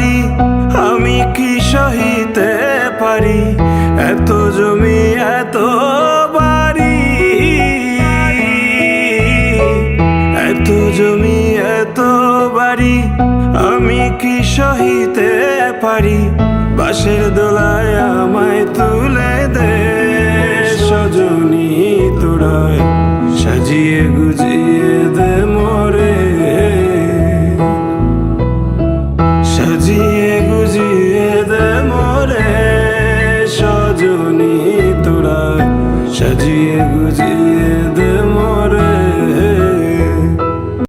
বাড়ি আমি কি সহিতে পারি? এত জমি, এত বাড়ি। এত জমি, এত বাড়ি। আমি কি সহিতে পারি? বাসের দোলায় আমায় তুলে দে। সজনী তোরায় সাজিয়ে গুজিয়ে মোরে সজনী তোরা সাজিয়ে গুজিয়ে